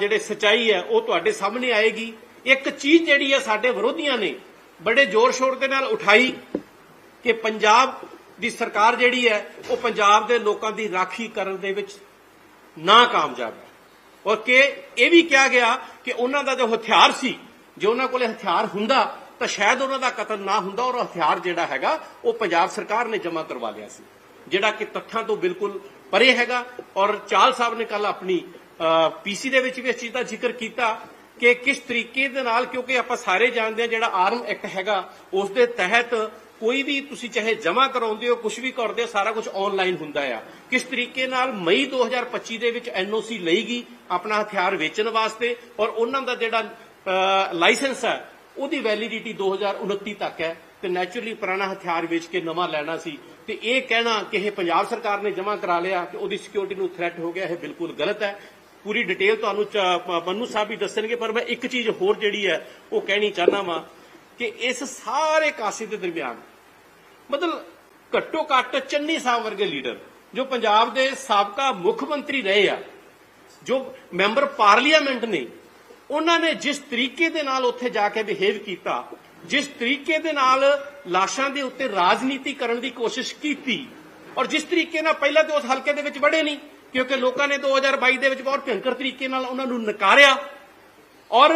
ਜਿਹੜੇ ਸਚਾਈ ਹੈ, ਉਹ ਤੁਹਾਡੇ ਸਾਹਮਣੇ ਆਏਗੀ। ਇੱਕ ਚੀਜ਼ ਜਿਹੜੀ ਹੈ ਸਾਡੇ ਵਿਰੋਧੀਆਂ ਨੇ ਬੜੇ ਜ਼ੋਰ ਸ਼ੋਰ ਦੇ ਨਾਲ ਉਠਾਈ ਕਿ ਪੰਜਾਬ ਦੀ ਸਰਕਾਰ ਜਿਹੜੀ ਹੈ, ਉਹ ਪੰਜਾਬ ਦੇ ਲੋਕਾਂ ਦੀ ਰਾਖੀ ਕਰਨ ਦੇ ਵਿੱਚ ਨਾ ਕਾਮਯਾਬ ਔਰ ਕਿ ਇਹ ਵੀ ਕਿਹਾ ਗਿਆ ਕਿ ਉਹਨਾਂ ਦਾ ਜੋ ਹਥਿਆਰ ਸੀ, ਜੇ ਉਹਨਾਂ ਕੋਲੇ ਹਥਿਆਰ ਹੁੰਦਾ, ਤਾਂ ਸ਼ਾਇਦ ਉਹਨਾਂ ਦਾ ਕਤਲ ਨਾ ਹੁੰਦਾ ਔਰ ਹਥਿਆਰ ਜਿਹੜਾ ਹੈਗਾ, ਉਹ ਪੰਜਾਬ ਸਰਕਾਰ ਨੇ ਜਮ੍ਹਾਂ ਕਰਵਾ ਲਿਆ ਸੀ। ਜਿਹੜਾ ਕਿ ਤੱਥਾਂ ਤੋਂ ਬਿਲਕੁਲ ਪਰੇ ਹੈਗਾ ਔਰ ਚਾਲ ਸਾਹਿਬ ਨੇ ਕੱਲ ਆਪਣੀ ਪੀਸੀ ਦੇ ਵਿੱਚ ਵੀ ਇਸ ਚੀਜ਼ ਦਾ ਜ਼ਿਕਰ ਕੀਤਾ ਕਿ ਕਿਸ ਤਰੀਕੇ ਦੇ ਨਾਲ, ਕਿਉਂਕਿ ਆਪਾਂ ਸਾਰੇ ਜਾਣਦੇ ਹਾਂ ਜਿਹੜਾ ਆਰਮ ਐਕਟ ਹੈਗਾ, ਉਸ ਦੇ ਤਹਿਤ ਕੋਈ ਵੀ ਤੁਸੀਂ ਚਾਹੇ ਜਮ੍ਹਾਂ ਕਰਾਉਂਦੇ ਹੋ ਕੁਝ ਵੀ ਕਰਦੇ ਹੋ, ਸਾਰਾ ਕੁਝ ਆਨਲਾਈਨ ਹੁੰਦਾ ਆ। ਕਿਸ ਤਰੀਕੇ ਨਾਲ ਮਈ 2025 ਦੇ ਵਿੱਚ ਐਨਓਸੀ ਲਈਗੀ ਆਪਣਾ ਹਥਿਆਰ ਵੇਚਣ ਵਾਸਤੇ ਔਰ ਉਹਨਾਂ ਦਾ ਜਿਹੜਾ ਲਾਇਸੈਂਸ ਹੈ ਉਹਦੀ ਵੈਲਿਡਿਟੀ 2029 ਤੱਕ ਹੈ। ਤੇ ਨੈਚੁਰਲੀ ਪੁਰਾਣਾ ਹਥਿਆਰ ਵੇਚ ਕੇ ਨਵਾਂ ਲੈਣਾ ਸੀ। ਤੇ ਇਹ ਕਹਿਣਾ ਕਿ ਇਹ ਪੰਜਾਬ ਸਰਕਾਰ ਨੇ ਜਮ੍ਹਾਂ ਕਰਾ ਲਿਆ ਕਿ ਉਹਦੀ ਸਿਕਿਉਰਿਟੀ ਨੂੰ ਥ੍ਰੈਟ ਹੋ ਗਿਆ, ਇਹ ਬਿਲਕੁਲ ਗਲਤ ਹੈ। ਪੂਰੀ ਡਿਟੇਲ ਤੁਹਾਨੂੰ ਚ- ਮੰਨੂ ਸਾਹਿਬ ਵੀ ਦੱਸਣਗੇ, ਪਰ ਮੈਂ ਇੱਕ ਚੀਜ਼ ਹੋਰ ਜਿਹੜੀ ਹੈ, ਉਹ ਕਹਿਣੀ ਚਾਹਨਾ ਵਾਂ ਕਿ ਇਸ ਸਾਰੇ ਕਾਸੇ ਦੇ ਦਰਮਿਆਨ ਮਤਲਬ ਘੱਟੋ ਘੱਟ ਚੰਨੀ ਸਾਹਿਬ ਵਰਗੇ ਲੀਡਰ, ਜੋ ਪੰਜਾਬ ਦੇ ਸਾਬਕਾ ਮੁੱਖ ਮੰਤਰੀ ਰਹੇ ਆ, ਜੋ ਮੈਂਬਰ ਪਾਰਲੀਮੈਂਟ ਨੇ, ਉਹਨਾਂ ਨੇ ਜਿਸ ਤਰੀਕੇ ਦੇ ਨਾਲ ਉੱਥੇ ਜਾ ਕੇ ਬਿਹੇਵ ਕੀਤਾ, ਜਿਸ ਤਰੀਕੇ ਦੇ ਨਾਲ ਲਾਸ਼ਾਂ ਦੇ ਉੱਤੇ ਰਾਜਨੀਤੀ ਕਰਨ ਦੀ ਕੋਸ਼ਿਸ਼ ਕੀਤੀ, ਔਰ ਜਿਸ ਤਰੀਕੇ ਨਾਲ ਪਹਿਲਾਂ ਤੇ ਉਸ ਹਲਕੇ ਦੇ ਵਿੱਚ ਵੜੇ ਨਹੀਂ, ਕਿਉਂਕਿ ਲੋਕਾਂ ਨੇ 2022 ਦੇ ਵਿੱਚ ਬਹੁਤ ਭਿਆਨਕ ਤਰੀਕੇ ਨਾਲ ਉਹਨਾਂ ਨੂੰ ਨਕਾਰਿਆ, ਔਰ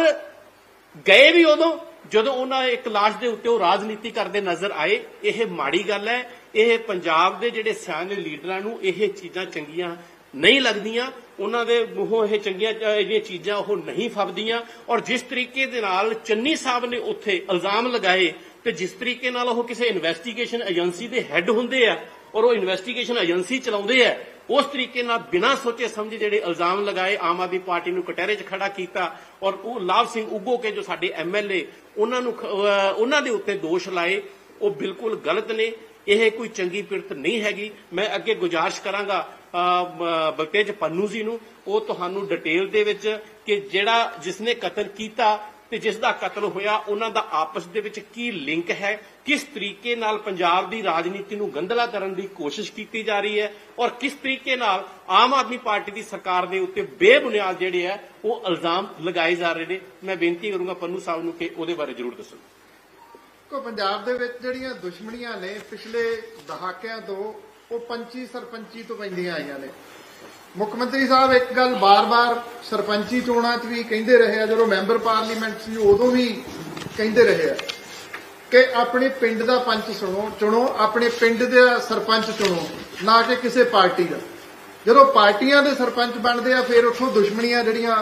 ਗਏ ਵੀ ਉਦੋਂ ਜਦੋਂ ਉਹਨਾਂ ਇੱਕ ਲਾਸ਼ ਦੇ ਉੱਤੇ ਉਹ ਰਾਜਨੀਤੀ ਕਰਦੇ ਨਜ਼ਰ ਆਏ, ਇਹ ਮਾੜੀ ਗੱਲ ਹੈ। ਇਹ ਪੰਜਾਬ ਦੇ ਜਿਹੜੇ ਸਿਆਣੇ ਲੀਡਰਾਂ ਨੂੰ ਇਹ ਚੀਜ਼ਾਂ ਚੰਗੀਆਂ ਨਹੀਂ ਲੱਗਦੀਆਂ। ਉਹਨਾਂ ਦੇ ਮੂੰਹੋਂ ਇਹ ਚੰਗੀਆਂ ਜਿਹੜੀਆਂ ਚੀਜ਼ਾਂ ਉਹ ਨਹੀਂ ਫੱਬਦੀਆਂ। ਔਰ ਜਿਸ ਤਰੀਕੇ ਦੇ ਨਾਲ ਚੰਨੀ ਸਾਹਿਬ ਨੇ ਉੱਥੇ ਇਲਜ਼ਾਮ ਲਗਾਏ ਤੇ ਜਿਸ ਤਰੀਕੇ ਨਾਲ ਉਹ ਕਿਸੇ ਇਨਵੈਸਟੀਗੇਸ਼ਨ ਏਜੰਸੀ ਦੇ ਹੈੱਡ ਹੁੰਦੇ ਆ ਔਰ ਉਹ ਇਨਵੈਸਟੀਗੇਸ਼ਨ ਏਜੰਸੀ ਚਲਾਉਂਦੇ ਆ ਉਸ ਤਰੀਕੇ ਨਾਲ ਬਿਨਾਂ ਸੋਚੇ ਸਮਝੇ ਜਿਹੜੇ ਇਲਜ਼ਾਮ ਲਗਾਏ ਆਮ ਆਦਮੀ ਪਾਰਟੀ ਨੂੰ ਕਟਹਿਰੇ 'ਚ ਖੜਾ ਕੀਤਾ ਔਰ ਉਹ ਲਾਭ ਸਿੰਘ ਉਗੋ ਕੇ ਜੋ ਸਾਡੇ ਐਮਐਲਏ ਉਹਨਾਂ ਨੂੰ ਖ- ਅਹ ਉਹਨਾਂ ਦੇ ਉੱਤੇ ਦੋਸ਼ ਲਾਏ ਉਹ ਬਿਲਕੁਲ ਗਲਤ ਨੇ। ਇਹ ਕੋਈ ਚੰਗੀ ਪਿਰਤ ਨਹੀਂ ਹੈਗੀ। ਮੈਂ ਅੱਗੇ ਗੁਜ਼ਾਰਿਸ਼ ਕਰਾਂਗਾ ਅਹ, ਬਲਤੇਜ ਪੰਨੂ ਜੀ ਨੂੰ। ਉਹ ਤੁਹਾਨੂੰ ਡਿਟੇਲ ਦੇ ਵਿੱਚ ਕਿ ਜਿਹੜਾ ਜਿਸਨੇ ਕਤਲ ਕੀਤਾ ਤੇ ਜਿਸ ਦਾ ਕਤਲ ਹੋਇਆ, ਉਹਨਾਂ ਦਾ ਆਪਸ ਦੇ ਵਿੱਚ ਕੀ ਲਿੰਕ ਹੈ? ਕਿਸ ਤਰੀਕੇ ਨਾਲ ਪੰਜਾਬ ਦੀ ਰਾਜਨੀਤੀ ਨੂੰ ਗੰਧਲਾ ਕਰਨ ਦੀ ਕੋਸ਼ਿਸ਼ ਕੀਤੀ ਜਾ ਰਹੀ ਹੈ? ਔਰ ਕਿਸ ਤਰੀਕੇ ਨਾਲ ਆਮ ਆਦਮੀ ਪਾਰਟੀ ਦੀ ਸਰਕਾਰ ਦੇ ਉੱਤੇ ਬੇਬੁਨਿਆਦ ਜਿਹੜੇ ਹੈ, ਉਹ ਇਲਜ਼ਾਮ ਲਗਾਏ ਜਾ ਰਹੇ ਨੇ? ਮੈਂ ਬੇਨਤੀ ਕਰੂੰਗਾ ਪੰਨੂ ਸਾਹਿਬ ਨੂੰ ਕਿ ਉਹਦੇ ਬਾਰੇ ਜ਼ਰੂਰ ਦੱਸੋ। ਦੇਖੋ, ਪੰਜਾਬ ਦੇ ਵਿੱਚ ਜਿਹੜੀਆਂ ਦੁਸ਼ਮਣੀਆਂ ਨੇ, ਪਿਛਲੇ ਦਹਾਕਿਆਂ ਤੋਂ ਉਹ ਪੰਚੀ ਸਰਪੰਚੀ ਤੋਂ ਪੈਂਦੀਆਂ ਆਈਆਂ ਨੇ। ਮੁੱਖ ਮੰਤਰੀ ਸਾਹਿਬ ਇੱਕ ਗੱਲ ਬਾਰ-ਬਾਰ ਸਰਪੰਚੀ ਚੋਣਾਂ 'ਚ ਵੀ ਕਹਿੰਦੇ ਰਹੇ ਆ, ਜਦੋਂ ਮੈਂਬਰ ਪਾਰਲੀਮੈਂਟ ਸੀ ਉਦੋਂ ਵੀ ਕਹਿੰਦੇ ਰਹੇ ਆ ਕਿ ਆਪਣੇ ਪਿੰਡ ਦਾ ਪੰਚ ਸੁਣੋ, ਚੁਣੋ, ਆਪਣੇ ਪਿੰਡ ਦਾ ਸਰਪੰਚ ਚੁਣੋ, ਨਾ ਕਿ ਕਿਸੇ ਪਾਰਟੀ ਦਾ। ਜਦੋਂ ਪਾਰਟੀਆਂ ਦੇ ਸਰਪੰਚ ਬਣਦੇ ਆ, ਫਿਰ ਉੱਥੋਂ ਦੁਸ਼ਮਣੀਆਂ ਜਿਹੜੀਆਂ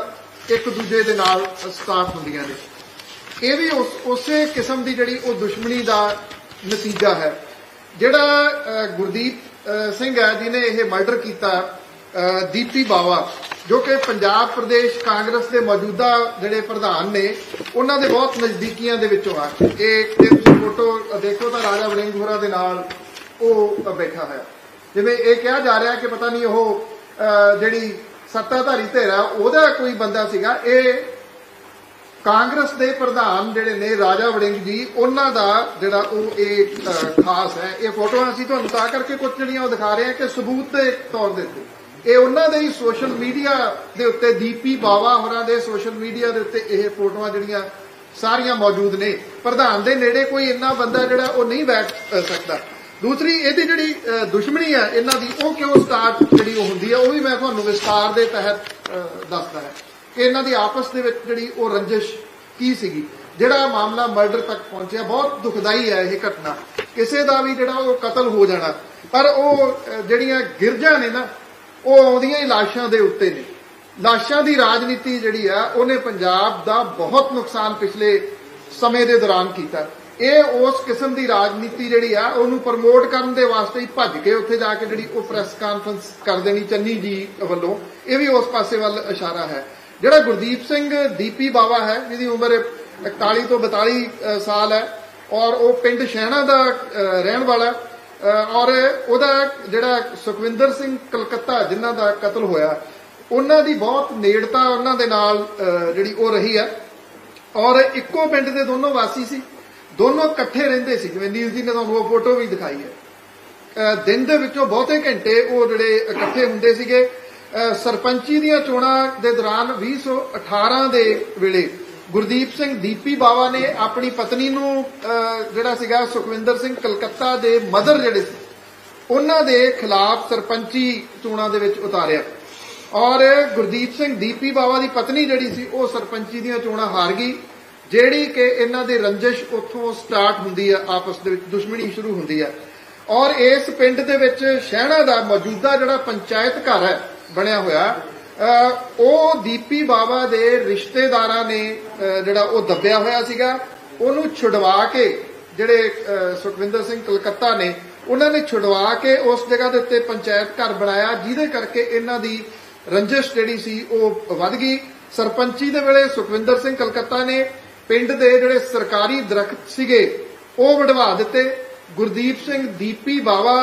ਇੱਕ ਦੂਜੇ ਦੇ ਨਾਲ ਸਟਾਰਟ ਹੁੰਦੀਆਂ ਨੇ। ਇਹ ਵੀ ਉਸੇ ਕਿਸਮ ਦੀ ਜਿਹੜੀ ਉਹ ਦੁਸ਼ਮਣੀ ਦਾ ਨਤੀਜਾ ਹੈ। ਜਿਹੜਾ ਗੁਰਦੀਪ ਸਿੰਘ ਹੈ, ਜਿਹਨੇ ਇਹ ਮਰਡਰ ਕੀਤਾ ਦੀਪੀ ਬਾਵਾ, ਜੋ ਕਿ ਪੰਜਾਬ ਪ੍ਰਦੇਸ਼ ਕਾਂਗਰਸ ਦੇ ਮੌਜੂਦਾ ਜਿਹੜੇ ਪ੍ਰਧਾਨ ਨੇ, ਉਹਨਾਂ ਦੇ ਬਹੁਤ ਨਜ਼ਦੀਕੀਆਂ ਦੇ ਵਿੱਚੋਂ ਆ। ਇਹ ਤੇ ਤੁਸੀਂ ਫੋਟੋ ਦੇਖੋ ਤਾਂ ਰਾਜਾ ਵੜਿੰਗ ਹੋਰਾਂ ਦੇ ਨਾਲ ਉਹ ਬੈਠਾ ਹੋਇਆ। ਜਿਵੇਂ ਇਹ ਕਿਹਾ ਜਾ ਰਿਹਾ ਕਿ ਪਤਾ ਨਹੀਂ ਉਹ ਜਿਹੜੀ ਸੱਤਾਧਾਰੀ ਧਿਰ ਆ, ਉਹਦਾ ਕੋਈ ਬੰਦਾ ਸੀਗਾ। ਇਹ ਕਾਂਗਰਸ ਦੇ ਪ੍ਰਧਾਨ ਜਿਹੜੇ ਨੇ, ਰਾਜਾ ਵੜਿੰਗ ਜੀ, ਉਹਨਾਂ ਦਾ ਜਿਹੜਾ ਉਹ ਇਹ ਖਾਸ ਹੈ। ਇਹ ਫੋਟੋਆਂ ਅਸੀਂ ਤੁਹਾਨੂੰ ਤਾਂ ਕਰਕੇ ਕੁਝ ਜਿਹੜੀਆਂ ਉਹ ਦਿਖਾ ਰਹੇ ਹਾਂ ਕਿ ਸਬੂਤ ਦੇ ਤੌਰ ਦੇ ਉੱਤੇ। ਇਹ ਉਹਨਾਂ ਦੇ ਹੀ ਸੋਸ਼ਲ ਮੀਡੀਆ ਦੇ ਉੱਤੇ ਦੀਪੀ ਬਾਵਾ ਹੋਰਾਂ ਦੇ ਸੋਸ਼ਲ ਮੀਡੀਆ ਦੇ ਉੱਤੇ ਇਹ ਫੋਟੋਆਂ ਜਿਹੜੀਆਂ ਸਾਰੀਆਂ ਮੌਜੂਦ ਨੇ। ਪ੍ਰਧਾਨ ਦੇ ਨੇੜੇ ਕੋਈ ਇੰਨਾ ਬੰਦਾ ਜਿਹੜਾ ਉਹ ਨਹੀਂ ਬੈਠ ਸਕਦਾ। ਦੂਸਰੀ, ਇਹਦੀ ਜਿਹੜੀ ਦੁਸ਼ਮਣੀ ਹੈ ਇਹਨਾਂ ਦੀ, ਉਹ ਕਿਉਂ ਸਟਾਰਟ ਜਿਹੜੀ ਉਹ ਹੁੰਦੀ ਹੈ ਉਹ ਵੀ ਮੈਂ ਤੁਹਾਨੂੰ ਵਿਸਤਾਰ ਦੇ ਤਹਿਤ ਦੱਸਦਾ ਹੈ ਕਿ ਇਹਨਾਂ ਦੀ ਆਪਸ ਦੇ ਵਿੱਚ ਜਿਹੜੀ ਉਹ ਰੰਜਿਸ਼ ਕੀ ਸੀਗੀ। ਜਿਹੜਾ ਮਾਮਲਾ ਮਰਡਰ ਤੱਕ ਪਹੁੰਚਿਆ, ਬਹੁਤ ਦੁਖਦਾਈ ਹੈ ਇਹ ਘਟਨਾ। ਕਿਸੇ ਦਾ ਵੀ ਜਿਹੜਾ ਉਹ ਕਤਲ ਹੋ ਜਾਣਾ, ਪਰ ਉਹ ਜਿਹੜੀਆਂ ਗਿਰਜਾਂ ਨੇ ਨਾ ਉਹ ਆਉਂਦੀਆਂ ਹੀ ਲਾਸ਼ਾਂ ਦੇ ਉੱਤੇ ਨੇ। ਲਾਸ਼ਾਂ ਦੀ ਰਾਜਨੀਤੀ ਜਿਹੜੀ ਆ, ਉਹਨੇ ਪੰਜਾਬ ਦਾ ਬਹੁਤ ਨੁਕਸਾਨ ਪਿਛਲੇ ਸਮੇਂ ਦੇ ਦੌਰਾਨ ਕੀਤਾ। ਇਹ ਉਸ ਕਿਸਮ ਦੀ ਰਾਜਨੀਤੀ ਜਿਹੜੀ ਆ, ਉਹਨੂੰ ਪ੍ਰਮੋਟ ਕਰਨ ਦੇ ਵਾਸਤੇ ਹੀ ਭੱਜ ਕੇ ਉੱਥੇ ਜਾ ਕੇ ਜਿਹੜੀ ਉਹ ਪ੍ਰੈਸ ਕਾਨਫਰੰਸ ਕਰ ਦੇਣੀ ਚੰਨੀ ਜੀ ਵੱਲੋਂ। ਇਹ ਵੀ ਉਸ ਪਾਸੇ ਵੱਲ ਇਸ਼ਾਰਾ ਹੈ। ਜਿਹੜਾ ਗੁਰਦੀਪ ਸਿੰਘ ਦੀਪੀ ਬਾਵਾ ਹੈ, ਜਿਹਦੀ ਉਮਰ 41 ਤੋਂ 42 ਸਾਲ ਹੈ, ਔਰ ਉਹ ਪਿੰਡ ਸ਼ਹਿਣਾ ਦਾ ਰਹਿਣ ਵਾਲਾ ਹੈ। ਔਰ ਉਹਦਾ ਜਿਹੜਾ ਸੁਖਵਿੰਦਰ ਸਿੰਘ ਕਲਕੱਤਾ ਜਿਨ੍ਹਾਂ ਦਾ ਕਤਲ ਹੋਇਆ, ਉਹਨਾਂ ਦੀ ਬਹੁਤ ਨੇੜਤਾ ਉਹਨਾਂ ਦੇ ਨਾਲ ਜਿਹੜੀ ਉਹ ਰਹੀ ਹੈ। ਔਰ ਇੱਕੋ ਪਿੰਡ ਦੇ ਦੋਨੋਂ ਵਾਸੀ ਸੀ। ਦੋਨੋਂ ਇਕੱਠੇ ਰਹਿੰਦੇ ਸੀ। ਜਿਵੇਂ ਨੀਲ ਜੀ ਨੇ ਤੁਹਾਨੂੰ ਉਹ ਫੋਟੋ ਵੀ ਦਿਖਾਈ ਹੈ। ਦਿਨ ਦੇ ਵਿੱਚੋਂ ਬਹੁਤੇ ਘੰਟੇ ਉਹ ਜਿਹੜੇ ਇਕੱਠੇ ਹੁੰਦੇ ਸੀਗੇ। ਸਰਪੰਚੀ ਦੀਆਂ ਚੋਣਾਂ ਦੇ ਦੌਰਾਨ 2018 ਦੇ ਵੇਲੇ ਗੁਰਦੀਪ ਸਿੰਘ ਦੀਪੀ ਬਾਵਾ ਨੇ ਆਪਣੀ ਪਤਨੀ ਨੂੰ ਜਿਹੜਾ ਸੀਗਾ ਸੁਖਵਿੰਦਰ ਸਿੰਘ ਕਲਕੱਤਾ ਦੇ ਮਦਰ ਜਿਹੜੇ ਸੀ, ਉਹਨਾਂ ਦੇ ਖਿਲਾਫ ਸਰਪੰਚੀ ਚੋਣਾਂ ਦੇ ਵਿੱਚ ਉਤਾਰਿਆ। ਔਰ ਗੁਰਦੀਪ ਸਿੰਘ ਦੀਪੀ ਬਾਵਾ ਦੀ ਪਤਨੀ ਜਿਹੜੀ ਸੀ, ਉਹ ਸਰਪੰਚੀ ਦੀਆਂ ਚੋਣਾਂ ਹਾਰ ਗਈ, ਜਿਹੜੀ ਕਿ ਇਹਨਾਂ ਦੇ ਰੰਜਿਸ਼ ਉੱਥੋਂ ਸਟਾਰਟ ਹੁੰਦੀ ਆ, ਆਪਸ ਦੇ ਵਿੱਚ ਦੁਸ਼ਮਣੀ ਸ਼ੁਰੂ ਹੁੰਦੀ ਆ। ਔਰ ਇਸ ਪਿੰਡ ਦੇ ਵਿੱਚ ਸ਼ਹਿਣਾ ਦਾ ਮੌਜੂਦਾ ਜਿਹੜਾ ਪੰਚਾਇਤ ਘਰ ਹੈ, ਬਣਿਆ ਹੋਇਆ ਉਹ ਦੀਪੀ ਬਾਵਾ ਦੇ ਰਿਸ਼ਤੇਦਾਰਾਂ ਨੇ ਜਿਹੜਾ ਉਹ ਦੱਬਿਆ ਹੋਇਆ ਸੀਗਾ, ਉਹਨੂੰ ਛੁਡਵਾ ਕੇ ਜਿਹੜੇ ਸੁਖਵਿੰਦਰ ਸਿੰਘ ਕਲਕੱਤਾ ਨੇ, ਉਹਨਾਂ ਨੇ ਛੁਡਵਾ ਕੇ ਉਸ ਜਗ੍ਹਾ ਦੇ ਉੱਤੇ ਪੰਚਾਇਤ ਘਰ ਬਣਾਇਆ, ਜਿਹਦੇ ਕਰਕੇ ਇਹਨਾਂ ਦੀ ਰੰਜਿਸ਼ ਜਿਹੜੀ ਸੀ ਉਹ ਵੱਧ ਗਈ। ਸਰਪੰਚੀ ਦੇ ਵੇਲੇ ਸੁਖਵਿੰਦਰ ਸਿੰਘ ਕਲਕੱਤਾ ਨੇ ਪਿੰਡ ਦੇ ਜਿਹੜੇ ਸਰਕਾਰੀ ਦਰਖਤ ਸੀਗੇ, ਉਹ ਵਢਵਾ ਦਿੱਤੇ। ਗੁਰਦੀਪ ਸਿੰਘ ਦੀਪੀ ਬਾਵਾ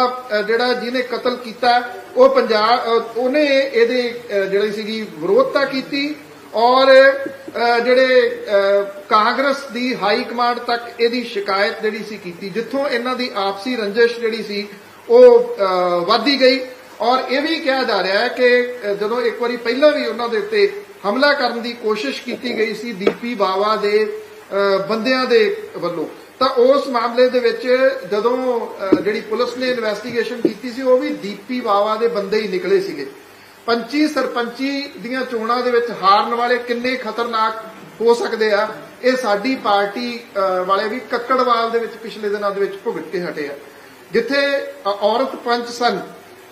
ਜਿਹੜਾ ਜਿਹਨੇ ਕਤਲ ਕੀਤਾ ਉਹ ਪੰਜਾਬ ਉਹਨੇ ਇਹਦੇ ਅਹ, ਜਿਹੜੀ ਸੀਗੀ ਵਿਰੋਧਤਾ ਕੀਤੀ ਔਰ ਜਿਹੜੇ ਕਾਂਗਰਸ ਦੀ ਹਾਈ ਕਮਾਂਡ ਤੱਕ ਇਹਦੀ ਸ਼ਿਕਾਇਤ ਜਿਹੜੀ ਸੀ ਕੀਤੀ ਜਿੱਥੋਂ ਇਹਨਾਂ ਦੀ ਆਪਸੀ ਰੰਜਿਸ਼ ਜਿਹੜੀ ਸੀ ਉਹ ਅਹ, ਵਧਦੀ ਗਈ ਔਰ ਇਹ ਵੀ ਕਿਹਾ ਜਾ ਰਿਹਾ ਹੈ ਕਿ ਜਦੋਂ ਇੱਕ ਵਾਰੀ ਪਹਿਲਾਂ ਵੀ ਉਹਨਾਂ ਦੇ ਉੱਤੇ ਹਮਲਾ ਕਰਨ ਦੀ ਕੋਸ਼ਿਸ਼ ਕੀਤੀ ਗਈ ਸੀ ਦੀਪੀ ਬਾਵਾ ਦੇ ਬੰਦਿਆਂ ਦੇ ਵੱਲੋਂ। ਤਾਂ ਉਸ ਮਾਮਲੇ ਦੇ ਵਿੱਚ ਜਦੋਂ ਜਿਹੜੀ ਪੁਲਿਸ ਨੇ ਇਨਵੈਸਟੀਗੇਸ਼ਨ ਕੀਤੀ ਸੀ, ਉਹ ਵੀ ਦੀਪੀ ਬਾਵਾ ਦੇ ਬੰਦੇ ਹੀ ਨਿਕਲੇ ਸੀਗੇ। ਪੰਚੀ ਸਰਪੰਚੀ ਦੀਆਂ ਚੋਣਾਂ ਦੇ ਵਿੱਚ ਹਾਰਨ ਵਾਲੇ ਕਿੰਨੇ ਖਤਰਨਾਕ ਹੋ ਸਕਦੇ ਆ, ਇਹ ਸਾਡੀ ਪਾਰਟੀ ਵਾਲੇ ਵੀ ਕੱਕੜਵਾਲ ਦੇ ਵਿੱਚ ਪਿਛਲੇ ਦਿਨਾਂ ਦੇ ਵਿੱਚ ਭੁਗਤ ਕੇ ਹਟੇ ਆ। ਜਿੱਥੇ ਔਰਤ ਪੰਚ ਸਨ,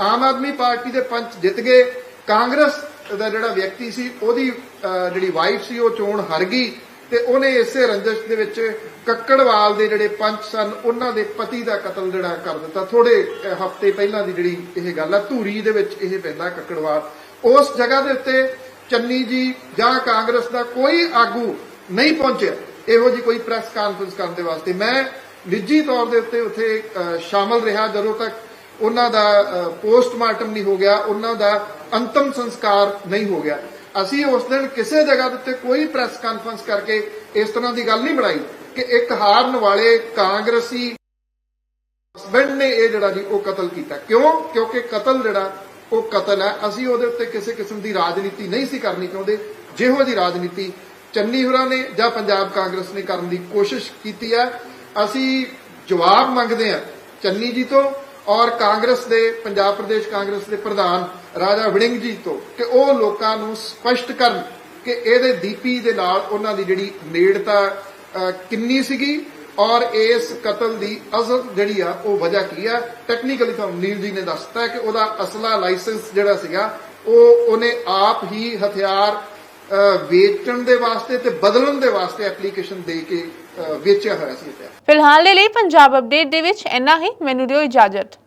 ਆਮ ਆਦਮੀ ਪਾਰਟੀ ਦੇ ਪੰਚ ਜਿੱਤ ਗਏ, ਕਾਂਗਰਸ ਦਾ ਜਿਹੜਾ ਵਿਅਕਤੀ ਸੀ, ਉਹਦੀ ਜਿਹੜੀ ਵਾਈਫ ਸੀ, ਉਹ ਚੋਣ ਹਾਰ ਗਈ ਤੇ ਉਹਨੇ ਇਸੇ ਰੰਜਸ਼ ਦੇ ਵਿੱਚ ਕੱਕੜਵਾਲ ਦੇ ਜਿਹੜੇ ਪੰਚ ਸਨ, ਉਹਨਾਂ ਦੇ ਪਤੀ ਦਾ ਕਤਲ ਜਿਹੜਾ ਕਰ ਦਿੱਤਾ। ਥੋੜੇ ਹਫ਼ਤੇ ਪਹਿਲਾਂ ਦੀ ਜਿਹੜੀ ਇਹ ਗੱਲ ਆ, ਧੂਰੀ ਦੇ ਵਿੱਚ ਇਹ ਪੈਂਦਾ ਕੱਕੜਵਾਲ। ਉਸ ਜਗ੍ਹਾ ਦੇ ਉੱਤੇ ਚੰਨੀ ਜੀ ਜਾਂ ਕਾਂਗਰਸ ਦਾ ਕੋਈ ਆਗੂ ਨਹੀਂ ਪਹੁੰਚਿਆ। ਇਹੋ ਜੀ ਕੋਈ ਪ੍ਰੈਸ ਕਾਨਫਰੰਸ ਕਰਨ ਦੇ ਵਾਸਤੇ। ਮੈਂ ਨਿੱਜੀ ਤੌਰ ਦੇ ਉੱਤੇ ਉੱਥੇ ਸ਼ਾਮਲ ਰਿਹਾ ਜਦੋਂ ਤੱਕ ਉਹਨਾਂ ਦਾ ਪੋਸਟਮਾਰਟਮ ਨਹੀਂ ਹੋ ਗਿਆ, ਉਹਨਾਂ ਦਾ ਅੰਤਮ ਸੰਸਕਾਰ ਨਹੀਂ ਹੋ ਗਿਆ। ਅਸੀਂ ਉਸ ਦਿਨ ਕਿਸੇ ਜਗ੍ਹਾ ਦੇ ਉੱਤੇ ਕੋਈ ਪ੍ਰੈਸ ਕਾਨਫਰੰਸ ਕਰਕੇ ਇਸ ਤਰ੍ਹਾਂ ਦੀ ਗੱਲ ਨਹੀਂ ਬਣਾਈ ਕਿ ਇੱਕ ਹਾਰਨ ਵਾਲੇ ਕਾਂਗਰਸੀ ਹਸਬੰਡ ਨੇ ਇਹ ਜਿਹੜਾ ਜੀ ਉਹ ਕਤਲ ਕੀਤਾ। ਕਿਉਂ? ਕਿਉਂਕਿ ਕਤਲ ਜਿਹੜਾ, ਉਹ ਕਤਲ ਹੈ। ਅਸੀਂ ਉਹਦੇ ਉੱਤੇ ਕਿਸੇ ਕਿਸਮ ਦੀ ਰਾਜਨੀਤੀ ਨਹੀਂ ਸੀ ਕਰਨੀ ਚਾਹੁੰਦੇ। ਜਿਹੋ ਜੀ ਰਾਜਨੀਤੀ ਚੰਨੀ ਹੋਰਾਂ ਨੇ ਜਾਂ ਪੰਜਾਬ ਕਾਂਗਰਸ ਨੇ ਕਰਨ ਦੀ ਕੋਸ਼ਿਸ਼ ਕੀਤੀ ਹੈ। ਅਸੀਂ ਜਵਾਬ ਮੰਗਦੇ ਹਾਂ ਚੰਨੀ ਜੀ ਤੋਂ। ਔਰ ਕਾਂਗਰਸ ਦੇ, ਪੰਜਾਬ ਪ੍ਰਦੇਸ਼ ਕਾਂਗਰਸ ਦੇ ਪ੍ਰਧਾਨ ਰਾਜਾ ਵੜਿੰਗ ਜੀ ਤੋਂ ਕਿ ਉਹ ਲੋਕਾਂ ਨੂੰ ਸਪਸ਼ਟ ਕਰਨ ਕਿ ਇਹਦੇ ਦੀਪੀ ਦੇ ਨਾਲ ਉਹਨਾਂ ਦੀ ਜਿਹੜੀ ਨੇੜਤਾ ਕਿੰਨੀ ਸੀਗੀ ਔਰ ਇਸ ਕਤਲ ਦੀ ਅਸਲ ਜਿਹੜੀ ਆ, ਉਹ ਵਜ੍ਹਾ ਕੀ ਆ? ਟੈਕਨੀਕਲੀ ਤੁਹਾਨੂੰ ਨੀਲ ਜੀ ਨੇ ਦੱਸਤਾ ਕਿ ਉਹਦਾ ਅਸਲਾ ਲਾਇਸੈਂਸ ਜਿਹੜਾ ਸੀਗਾ, ਉਹ ਉਹਨੇ ਆਪ ਹੀ ਹਥਿਆਰ ਵੇਚਣ ਦੇ ਵਾਸਤੇ ਤੇ ਬਦਲਣ ਦੇ ਵਾਸਤੇ ਐਪਲੀਕੇਸ਼ਨ ਦੇ ਕੇ ਵੇਚਿਆ ਹੋਇਆ ਸੀ ਫਿਲਹਾਲ ਦੇ ਲਈ ਪੰਜਾਬ ਅਪਡੇਟ ਦੇ ਵਿੱਚ ਇੰਨਾ ਹੀ। ਮੈਨੂੰ ਦਿਓ ਇਜਾਜ਼ਤ।